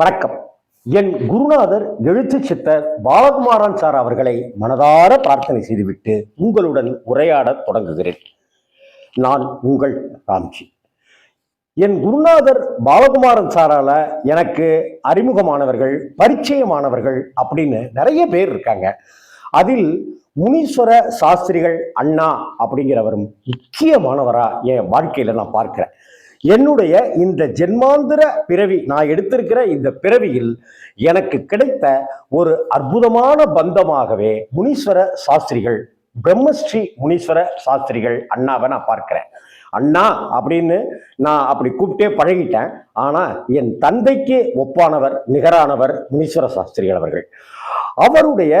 வணக்கம். என் குருநாதர் எழுத்து சித்தர் பாலகுமாரன் சார் அவர்களை மனதார பிரார்த்தனை செய்துவிட்டு உங்களுடன் உரையாடத் தொடங்குகிறேன். நான் உங்கள் ராம்ஜி. என் குருநாதர் பாலகுமாரன் சாரால எனக்கு அறிமுகமானவர்கள் பரிச்சயமானவர்கள் அப்படின்னு நிறைய பேர் இருக்காங்க. அதில் முனீஸ்வர சாஸ்திரிகள் அண்ணா அப்படிங்கிறவரும் முக்கியமானவரா என் வாழ்க்கையில நான் பார்க்கிறேன். என்னுடைய இந்த ஜென்மாந்திர பிறவி நான் எடுத்திருக்கிற இந்த பிறவியில் எனக்கு கிடைத்த ஒரு அற்புதமான பந்தமாகவே முனீஸ்வர சாஸ்திரிகள் பிரம்மஸ்ரீ முனீஸ்வர சாஸ்திரிகள் அண்ணாவை நான் பார்க்கிறேன். அண்ணா அப்படின்னு நான் அப்படி கூப்பிட்டே பழகிட்டேன். ஆனால் என் தந்தைக்கு ஒப்பானவர் நிகரானவர் முனீஸ்வர சாஸ்திரிகள் அவர்கள். அவருடைய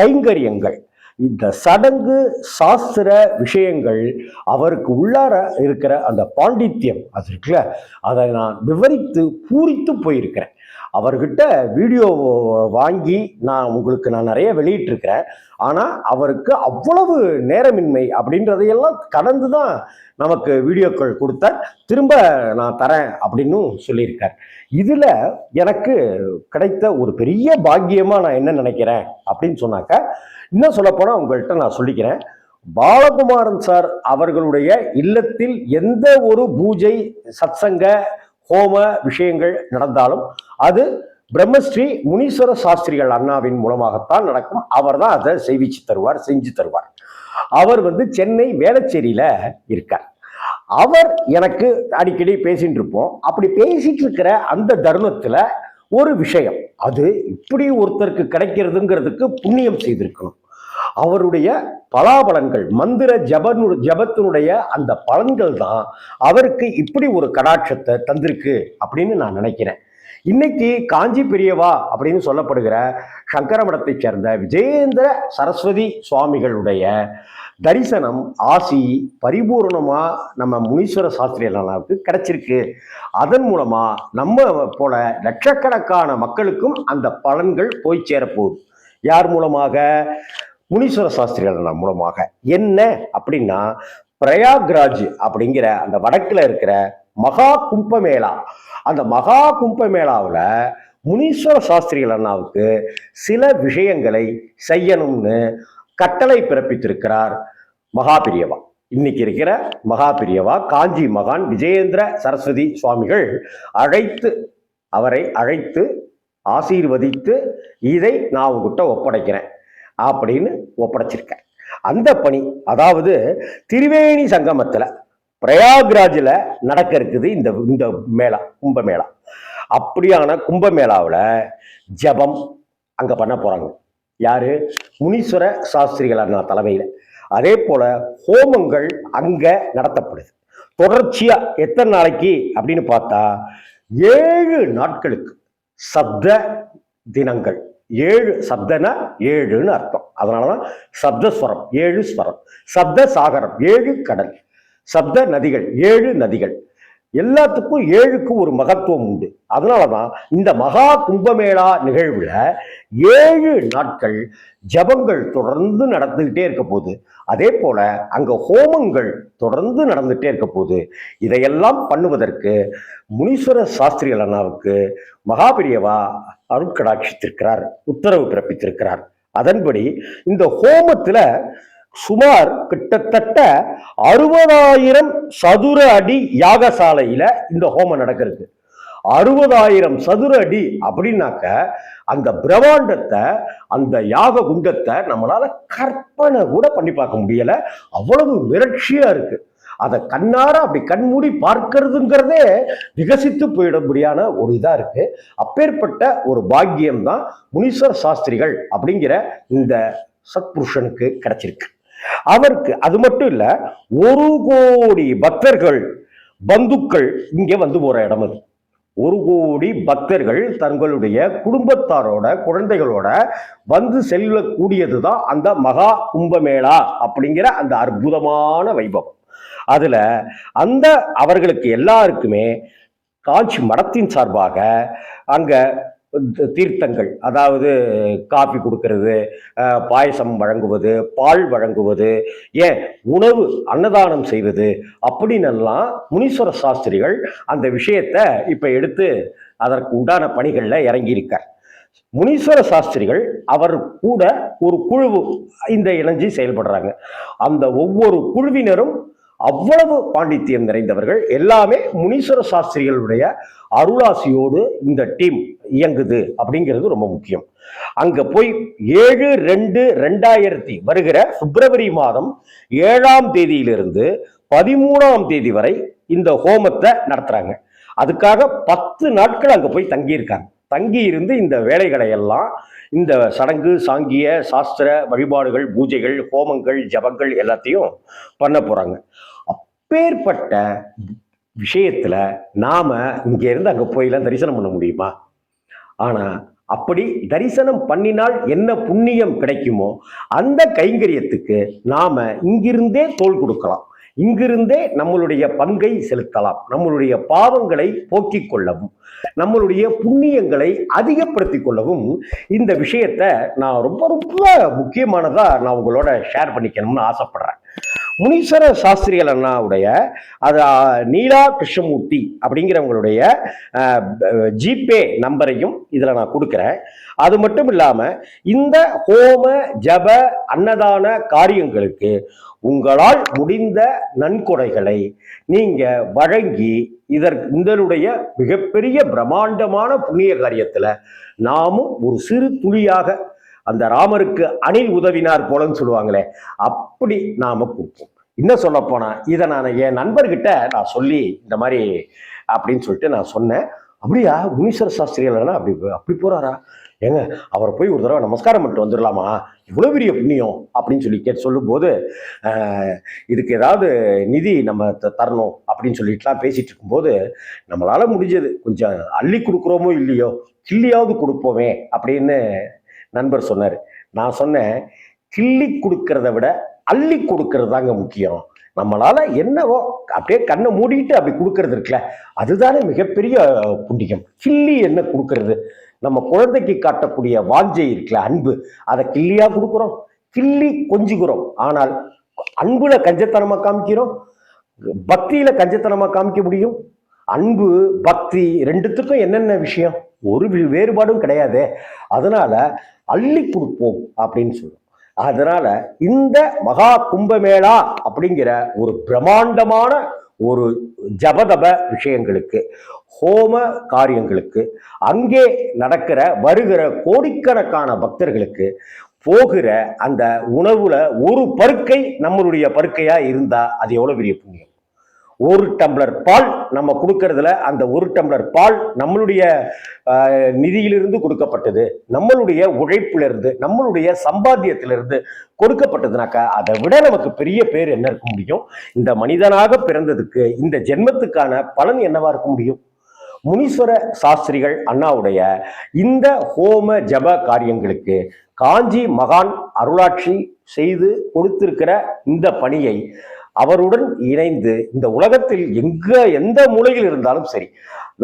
கைங்கரியங்கள் இந்த சடங்கு சாஸ்திர விஷயங்கள் அவருக்கு உள்ளார இருக்கிற அந்த பாண்டித்யம் அது இருக்குல்ல அதை நான் விவரித்து பூரித்து போயிருக்கிறேன். அவர்கிட்ட வீடியோ வாங்கி நான் உங்களுக்கு நான் நிறைய வெளியிட்டிருக்கிறேன். ஆனால் அவருக்கு அவ்வளவு நேரமின்மை அப்படின்றதையெல்லாம் கடந்து தான் நமக்கு வீடியோக்கள் கொடுத்தார். திரும்ப நான் தரேன் அப்படின்னு சொல்லியிருக்கார். இதில் எனக்கு கிடைத்த ஒரு பெரிய பாக்கியமாக நான் என்ன நினைக்கிறேன் அப்படின்னு சொன்னாக்க இன்னும் சொல்லப்போனால் உங்கள்கிட்ட நான் சொல்லிக்கிறேன். பாலகுமாரன் சார் அவர்களுடைய இல்லத்தில் எந்த ஒரு பூஜை சத்சங்க ஹோம விஷயங்கள் நடந்தாலும் அது பிரம்மஸ்ரீ முனீஸ்வர சாஸ்திரிகள் அண்ணாவின் மூலமாகத்தான் நடக்கும். அவர் தான் அதை செய்விச்சு தருவார் செஞ்சு தருவார். அவர் வந்து சென்னை வேளச்சேரியில இருக்கார். அவர் எனக்கு அடிக்கடி பேசிட்டு இருப்போம். அப்படி பேசிட்டு இருக்கிற அந்த தருணத்துல ஒரு விஷயம் அது இப்படி ஒருத்தருக்கு கிடைக்கிறதுங்கிறதுக்கு புண்ணியம் செய்திருக்கணும். அவருடைய பலாபலன்கள் மந்திர ஜபனு ஜபத்தினுடைய அந்த பலன்கள் தான் அவருக்கு இப்படி ஒரு கடாட்சத்தை தந்திருக்கு அப்படின்னு நான் நினைக்கிறேன். இன்னைக்கு காஞ்சி பெரியவா அப்படின்னு சொல்லப்படுகிற சங்கரமடத்தை சேர்ந்த விஜயேந்திர சரஸ்வதி சுவாமிகளுடைய தரிசனம் ஆசி பரிபூர்ணமா நம்ம முனீஸ்வர சாஸ்திரியலாவுக்கு கிடைச்சிருக்கு. அதன் மூலமா நம்ம போல லட்சக்கணக்கான மக்களுக்கும் அந்த பலன்கள் போய் சேரப்போகுது. யார் மூலமாக? முனீஸ்வர சாஸ்திரிகள் மூலமாக. என்ன அப்படின்னா பிரயாக்ராஜ் அப்படிங்கிற அந்த வடக்குல இருக்கிற மகா கும்பமேளா. அந்த மகா கும்பமேளாவில் முனீஸ்வர சாஸ்திரிகள் அண்ணாவுக்கு சில விஷயங்களை செய்யணும்னு கட்டளை பிறப்பித்திருக்கிறார் மகாபிரியவா இன்னைக்கு இருக்கிற மகாபிரியவா காஞ்சி மகான் விஜயேந்திர சரஸ்வதி சுவாமிகள் அழைத்து அவரை அழைத்து ஆசீர்வதித்து இதை நான் உங்ககிட்ட ஒப்படைக்கிறேன் அப்படின்னு ஒப்படைச்சிருக்கேன் அந்த பணி அதாவது திரிவேணி சங்கமத்தில் பிரயாக்ராஜில் நடக்க இருக்குது இந்த இந்த மேளா கும்பமேளா அப்படியான கும்பமேளாவில் ஜபம் அங்கே பண்ண போகிறாங்க யார்? முனீஸ்வர சாஸ்திரிகள் அண்ணா தலைமையில். அதே போல ஹோமங்கள் அங்கே நடத்தப்படுது. தொடர்ச்சியாக எத்தனை நாளைக்கு அப்படின்னு பார்த்தா ஏழு நாட்களுக்கு சப்த தினங்கள். ஏழு சப்தனா ஏழுன்னு அர்த்தம். அதனாலதான் சப்தஸ்வரம் ஏழு ஸ்வரம். சப்த சாகரம் ஏழு கடல். சப்த நதிகள் ஏழு நதிகள். எல்லாத்துக்கும் ஏழுக்கு ஒரு மகத்துவம் உண்டு. அதனால தான் இந்த மகா கும்பமேளா நிகழ்வுல ஏழு நாட்கள் ஜபங்கள் தொடர்ந்து நடந்துகிட்டே இருக்க போகுது. அதே போல அங்க ஹோமங்கள் தொடர்ந்து நடந்துகிட்டே இருக்க போகுது. இதையெல்லாம் பண்ணுவதற்கு முனீஸ்வர சாஸ்திரிகள் அண்ணாவுக்கு மகாபிரியவா அருட்கடாட்சித்திருக்கிறார் உத்தரவு பிறப்பித்திருக்கிறார். அதன்படி இந்த ஹோமத்துல சுமார் கிட்டத்தட்ட அறுபதாயிரம் சதுர அடி யாகசாலையில இந்த ஹோமம் நடக்கிறது. அறுபதாயிரம் சதுர அடி அப்படின்னாக்க அந்த பிரம்மாண்டத்தை அந்த யாக குண்டத்தை நம்மளால கற்பனை கூட பண்ணி பார்க்க முடியல. அவ்வளவு மிரட்சியா இருக்கு. அதை கண்ணார அப்படி கண்மூடி பார்க்கறதுங்கிறதே விகசித்து போயிடும்படியான ஒரு இதாக இருக்கு. அப்பேற்பட்ட ஒரு பாக்கியம் தான் முனீஸ்வர சாஸ்திரிகள் அப்படிங்கிற இந்த சத்புருஷனுக்கு கிடைச்சிருக்கு. அவருக்கு அது மட்டும் இல்லை ஒரு கோடி பக்தர்கள் பந்துக்கள் இங்கே வந்து போகிற இடம் அது. ஒரு கோடி பக்தர்கள் தங்களுடைய குடும்பத்தாரோட குழந்தைகளோட வந்து செல்லக்கூடியது தான் அந்த மகா கும்பமேளா அப்படிங்கிற அந்த அற்புதமான வைபவம். அதில் அந்த அவர்களுக்கு எல்லாருக்குமே காஞ்சி மடத்தின் சார்பாக அங்க தீர்த்தங்கள் அதாவது காஃபி கொடுக்கறது பாயசம் வழங்குவது பால் வழங்குவது ஏன் உணவு அன்னதானம் செய்வது அப்படின்னெல்லாம் முனீஸ்வர சாஸ்திரிகள் அந்த விஷயத்த இப்போ எடுத்து அதற்கு உண்டான பணிகளில் இறங்கியிருக்கார். முனீஸ்வர சாஸ்திரிகள் அவர் கூட ஒரு குழு இந்த இணைஞ்சி செயல்படுறாங்க. அந்த ஒவ்வொரு குழுவினரும் அவ்வளவு பாண்டித்தியம் நிறைந்தவர்கள். எல்லாமே முனீஸ்வர சாஸ்திரிகளுடைய அருளாசியோடு இந்த டீம் இயங்குது அப்படிங்கிறது ரொம்ப முக்கியம். அங்க போய் ஏழு ரெண்டு ரெண்டாயிரத்தி வருகிற பிப்ரவரி மாதம் ஏழாம் தேதியிலிருந்து பதிமூணாம் தேதி வரை இந்த ஹோமத்தை நடத்துறாங்க. அதுக்காக பத்து நாட்கள் அங்க போய் தங்கியிருக்காங்க. தங்கி இருந்து இந்த வேலைகளை எல்லாம் இந்த சடங்கு சாங்கிய சாஸ்திர வழிபாடுகள் பூஜைகள் ஹோமங்கள் ஜபங்கள் எல்லாத்தையும் பண்ண போறாங்க. அப்பேற்பட்ட விஷயத்துல நாம இங்க இருந்து அங்க போயெல்லாம் தரிசனம் பண்ண முடியுமா? ஆனா அப்படி தரிசனம் பண்ணினால் என்ன புண்ணியம் கிடைக்குமோ அந்த கைங்கரியத்துக்கு நாம இங்கிருந்தே தோல் கொடுக்கலாம். இங்கிருந்தே நம்மளுடைய பங்கை செலுத்தலாம். நம்மளுடைய பாவங்களை போக்கிக் கொள்ளவும் நம்மளுடைய புண்ணியங்களை அதிகப்படுத்திக் கொள்ளவும் இந்த விஷயத்த நான் ரொம்ப ரொம்ப முக்கியமானதா நான் உங்களோட ஷேர் பண்ணிக்கணும்னு ஆசைப்படுறேன். முனீஸ்வர சாஸ்திரிகள் அண்ணாவுடைய அது நீலா கிருஷ்ணமூர்த்தி அப்படிங்கிறவங்களுடைய ஜிபே நம்பரையும் இதில் நான் கொடுக்குறேன். அது மட்டும் இல்லாமல் இந்த ஹோம ஜப அன்னதான காரியங்களுக்கு உங்களால் முடிந்த நன்கொடைகளை நீங்கள் வழங்கி இதற்கு இதனுடைய மிகப்பெரிய பிரம்மாண்டமான புண்ணிய காரியத்தில் நாமும் ஒரு சிறு துளியாக அந்த ராமருக்கு அணில் உதவினார் போலன்னு சொல்லுவாங்களே அப்படி நாம கொடுப்போம் இன்னும் சொல்ல போனா இதை நான் என் நண்பர்கிட்ட நான் சொல்லி இந்த மாதிரி அப்படின்னு சொல்லிட்டு நான் சொன்னேன். அப்படியா முனீஸ்வர சாஸ்திரிகள்னா அப்படி அப்படி போறாரா? ஏங்க அவரை போய் ஒரு தடவை நமஸ்காரம் பண்ணிட்டு வந்துடலாமா இவ்வளோ பெரிய புண்ணியம் அப்படின்னு சொல்லி கேட்டு சொல்லும்போது இதுக்கு ஏதாவது நிதி நம்ம த- தரணும் அப்படின்னு சொல்லிட்டுலாம் பேசிட்டு இருக்கும்போது நம்மளால முடிஞ்சது. கொஞ்சம் அள்ளி கொடுக்குறோமோ இல்லையோ கிள்ளியாவது கொடுப்போமே அப்படின்னு நண்பர் சொன்னார். நான் சொன்னேன் கிள்ளி கொடுக்கறத விட அள்ளி கொடுக்கறது தாங்க முக்கியம். நம்மளால என்னவோ அப்படியே கண்ணை மூடிட்டு அப்படி கொடுக்கறது இருக்குல்ல அதுதானே மிகப்பெரிய புண்ணியம். கிள்ளி என்ன கொடுக்கறது? நம்ம குழந்தைக்கு காட்டக்கூடிய வாஞ்சை இருக்குல்ல அன்பு. அதை கிள்ளியா கொடுக்குறோம் கிள்ளி கொஞ்சுகிறோம். ஆனால் அன்புல கஞ்சத்தனமா காமிக்கிறோம் பக்தியில கஞ்சத்தனமா காமிக்க முடியும். அன்பு பக்தி ரெண்டுத்துக்கும் என்னென்ன விஷயம்? ஒரு வேறுபாடும் கிடையாது. அதனால அள்ளி கொடுப்போம் அப்படின்னு சொல்லுவோம் அதனால இந்த மகா கும்பமேளா அப்படிங்கிற ஒரு பிரம்மாண்டமான ஒரு ஜபதப விஷயங்களுக்கு ஹோம காரியங்களுக்கு அங்கே நடக்கிற வருகிற கோடிக்கணக்கான பக்தர்களுக்கு போகிற அந்த உணவுல ஒரு பருக்கை நம்மளுடைய பருக்கையா இருந்தா அது எவ்வளவு பெரிய புண்ணியம்? ஒரு டம்ளர் பால் நம்ம கொடுக்கறதுல அந்த ஒரு டம்ளர் பால் நம்மளுடைய நிதியிலிருந்து கொடுக்கப்பட்டது நம்மளுடைய உழைப்பிலிருந்து நம்மளுடைய சம்பாத்தியத்திலிருந்து கொடுக்கப்பட்டதுனாக்கா அதை விட நமக்கு பெரிய பேர் என்ன இருக்க முடியும்? இந்த மனிதனாக பிறந்ததுக்கு இந்த ஜென்மத்துக்கான பலன் என்னவா இருக்க முடியும்? முனீஸ்வர சாஸ்திரிகள் அண்ணாவுடைய இந்த ஹோம ஜப காரியங்களுக்கு காஞ்சி மகான் அருளாட்சி செய்து கொடுத்திருக்கிற இந்த பணியை அவருடன் இணைந்து இந்த உலகத்தில் எங்க எந்த மூலையில் இருந்தாலும் சரி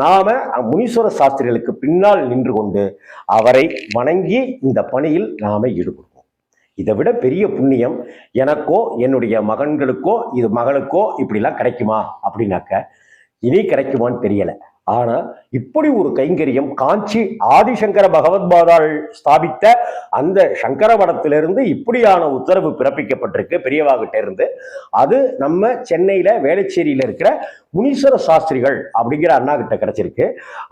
நாம முனீஸ்வர சாஸ்திரிகளுக்கு பின்னால் நின்று கொண்டு அவரை வணங்கி இந்த பணியில் நாம ஈடுபடுவோம். இதை விட பெரிய புண்ணியம் எனக்கோ என்னுடைய மகன்களுக்கோ இது மகளுக்கோ இப்படிலாம் கிடைக்குமா அப்படின்னாக்க இனி கிடைக்குமான்னு தெரியலை. ஆனா இப்படி ஒரு கைங்கரியம் காஞ்சி ஆதிசங்கர பகவத்பாதாள் ஸ்தாபித்த அந்த சங்கர மடத்திலிருந்து இப்படியான உத்தரவு பிறப்பிக்கப்பட்டிருக்கு பெரியவாகிட்ட இருந்து. அது நம்ம சென்னையில வேளச்சேரியில இருக்கிற முனீஸ்வர சாஸ்திரிகள் அப்படிங்கிற அண்ணா கிட்ட கிடைச்சிருக்கு.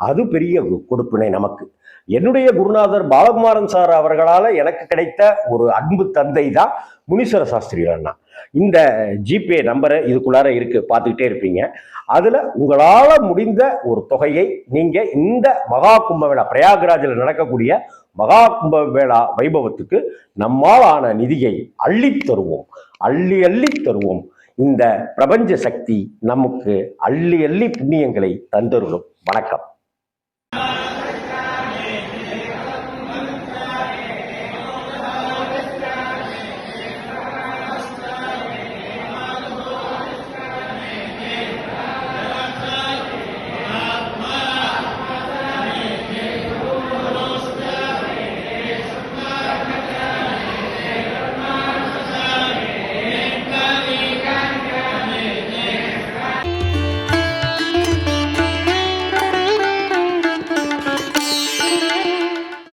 அது பெரிய கொடுப்பினை நமக்கு. என்னுடைய குருநாதர் பாலகுமாரன் சார் அவர்களால எனக்கு கிடைத்த ஒரு அன்பு தந்தை தான் முனீஸ்வர சாஸ்திரிகள் அண்ணா. இந்த ஜிபே நம்பரை இதுக்குள்ளார இருக்கு பார்த்துக்கிட்டே இருப்பீங்க. அதுல உங்களால முடிந்த ஒரு தொகையை நீங்க இந்த மகா கும்பமேளா பிரயாகராஜில் நடக்கக்கூடிய மகா கும்பமேளா வைபவத்துக்கு நம்மால் ஆன நிதியை அள்ளித் தருவோம். அள்ளி அள்ளி தருவோம். இந்த பிரபஞ்ச சக்தி நமக்கு அள்ளி அள்ளி புண்ணியங்களை தந்தருளும். வணக்கம்.